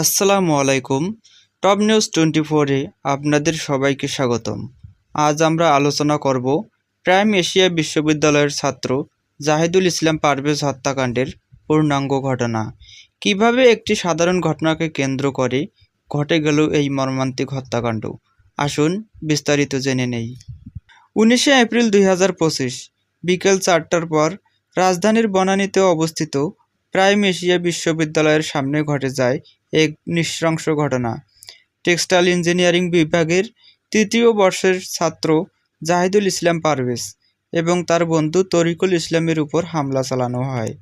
আসসালামু আলাইকুম। Top news twenty ফোরে আপনাদের সবাইকে স্বাগতম। আজ আমরা আলোচনা করব প্রাইম এশিয়া বিশ্ববিদ্যালয়ের ছাত্র জাহিদুল ইসলাম পারভেজ হত্যাকাণ্ডের পূর্ণাঙ্গ ঘটনা। কীভাবে একটি সাধারণ ঘটনাকে কেন্দ্র করে ঘটে গেল এই মর্মান্তিক হত্যাকাণ্ড? আসুন বিস্তারিত জেনে নেই। উনিশে এপ্রিল দুই হাজার পঁচিশ বিকেল চারটার পর রাজধানীর বনানীতে অবস্থিত প্রাইম এশিয়া বিশ্ববিদ্যালয়ের সামনে ঘটে যায় এক নৃশংস ঘটনা। টেক্সটাইল ইঞ্জিনিয়ারিং বিভাগের তৃতীয় বর্ষের ছাত্র জাহিদুল ইসলাম পারভেজ এবং তার বন্ধু তরিকুল ইসলামের উপর হামলা চালানো হয়।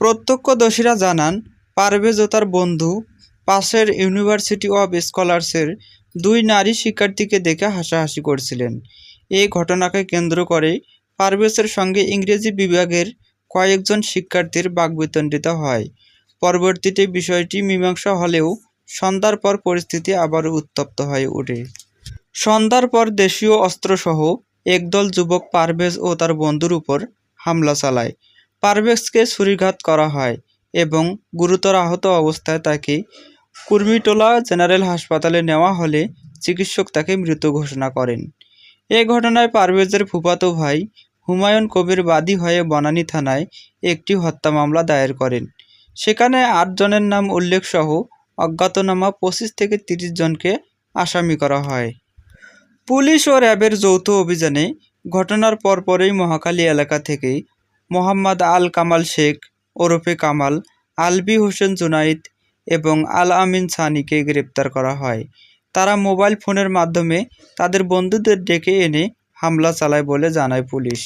প্রত্যক্ষদর্শীরা জানান, পারভেজ ও তার বন্ধু পাশের ইউনিভার্সিটি অব স্কলার্সের দুই নারী শিক্ষার্থীকে দেখে হাসাহাসি করছিলেন। এই ঘটনাকে কেন্দ্র করে পারভেজের সঙ্গে ইংরেজি বিভাগের কয়েকজন শিক্ষার্থীর বাগবিতণ্ডিত হয়। পরবর্তীতে বিষয়টি মীমাংসা হলেও সন্ধ্যার পর পরিস্থিতি আবার উত্তপ্ত হয়ে ওঠে। সন্ধ্যার পর দেশীয় অস্ত্রসহ একদল যুবক পারভেজ ও তার বন্ধুর উপর হামলা চালায়। পারভেজকে ছুরিঘাত করা হয় এবং গুরুতর আহত অবস্থায় তাকে কুর্মিটোলা জেনারেল হাসপাতালে নেওয়া হলে চিকিৎসক তাকে মৃত ঘোষণা করেন। এ ঘটনায় পারভেজের ফুফাতো ভাই হুমায়ুন কবির বাদী হয়ে বনানী থানায় একটি হত্যা মামলা দায়ের করেন। সেখানে আটজনের নাম উল্লেখসহ অজ্ঞাতনামা পঁচিশ থেকে তিরিশ জনকে আসামি করা হয়। পুলিশ ও র্যাবের যৌথ অভিযানে ঘটনার পরপরই মহাকালী এলাকা থেকে মোহাম্মদ আল কামাল শেখ, ওরফে কামাল, আলবি হোসেন জুনাইদ এবং আল আমিন সানিকে গ্রেপ্তার করা হয়। তারা মোবাইল ফোনের মাধ্যমে তাদের বন্ধুদের ডেকে এনে হামলা চালায় বলে জানায় পুলিশ।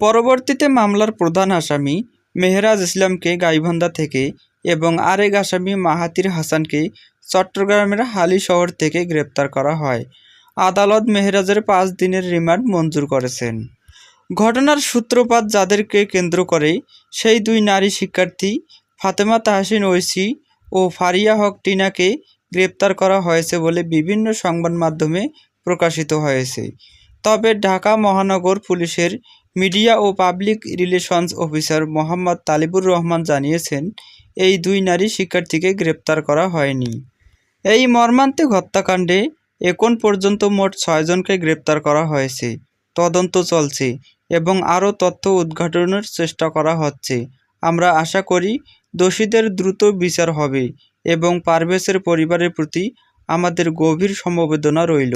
পরবর্তীতে মামলার প্রধান আসামি মেহরাজ ইসলামকে গাইবান্ধা থেকে এবং আরেক আসামি মাহাতির হাসানকে চট্টগ্রামের হালি শহর থেকে গ্রেপ্তার করা হয়। আদালত মেহরাজের পাঁচ দিনের রিমান্ড মঞ্জুর করেছেন। ঘটনার সূত্রপাত যাদেরকে কেন্দ্র করে সেই দুই নারী শিক্ষার্থী ফাতেমা তাহসিন ঐশী ও ফারিয়া হক টিনাকে গ্রেপ্তার করা হয়েছে বলে বিভিন্ন সংবাদ মাধ্যমে প্রকাশিত হয়েছে। তবে ঢাকা মহানগর পুলিশের মিডিয়া ও public relations officer Mohammad Talibur Rahman জানিয়েছেন, এই দুই নারী শিক্ষার্থীকে গ্রেপ্তার করা হয়নি। এই মর্মান্তিক হত্যাকাণ্ডে এখন পর্যন্ত মোট ছয়জনকে গ্রেপ্তার করা হয়েছে। তদন্ত চলছে এবং আরও তথ্য উদ্ঘাটনের চেষ্টা করা হচ্ছে। আমরা আশা করি দোষীদের দ্রুত বিচার হবে এবং পারভেজের পরিবারের প্রতি আমাদের গভীর সমবেদনা রইল।